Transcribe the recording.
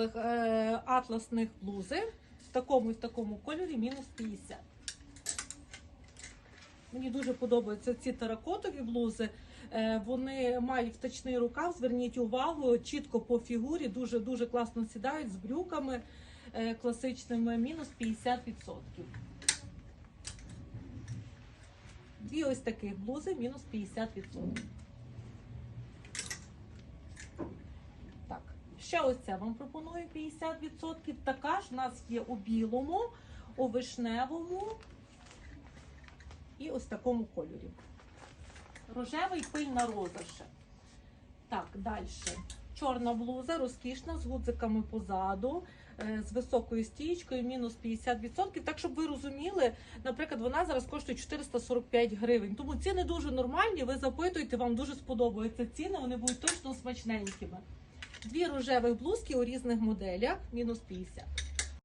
Е, атласних блузи в такому і в такому кольорі мінус 50. Мені дуже подобаються ці теракотові блузи. Е, Вони мають втачний рукав. Зверніть увагу, чітко по фігурі, дуже дуже класно сідають з брюками е, класичними, мінус 50%. Дві ось таких блузи, мінус 50%. Так, ще ось це вам пропоную 50%. Така ж в нас є у білому, у вишневому і ось такому кольорі. Рожевий пильна роза ще. Так, далі. Чорна блуза, розкішна, з гудзиками позаду, е, з високою стічкою, мінус 50%. Так, щоб ви розуміли, наприклад, вона зараз коштує 445 гривень. Тому ціни дуже нормальні. Ви запитуєте, вам дуже сподобаються ціни, вони будуть точно смачненькими. Дві рожевих блузки у різних моделях, мінус 50.